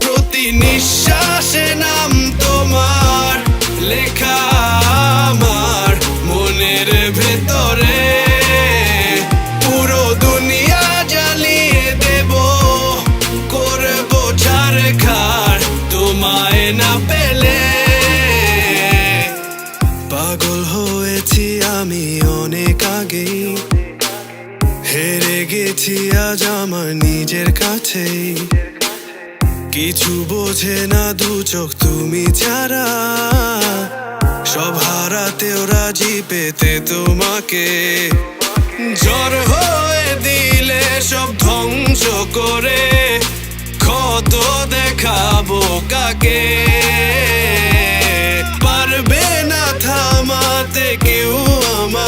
প্রতি নিঃশ্বাসে নাম তোমার লেখা অনেক আগেই হেরে গেছি আজ আমার নিজের কাছেই। কিছু বোঝে না দু চোখ তুমি ছাড়া। সব হারাতেও রাজি পেতে তোমাকে। জ্বর হয়ে দিলে সব ধ্বংস করে। ক্ষত দেখাবো কাকে?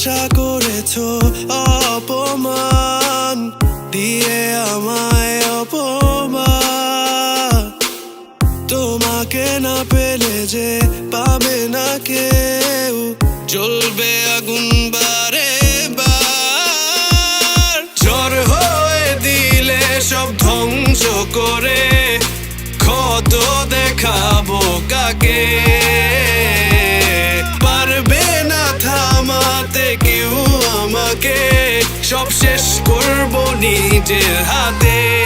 ভালোবাসা করেছ অপমান, দিয়ে আমায় অপমান। তোমাকে না পেলে যে পাবে না কেউ, জ্বলবে আগুন বারে বার। ঝড় হয়ে দিলে সব ধ্বংস করে, ক্ষত দেখাবো কাকে? নিজের হাতে।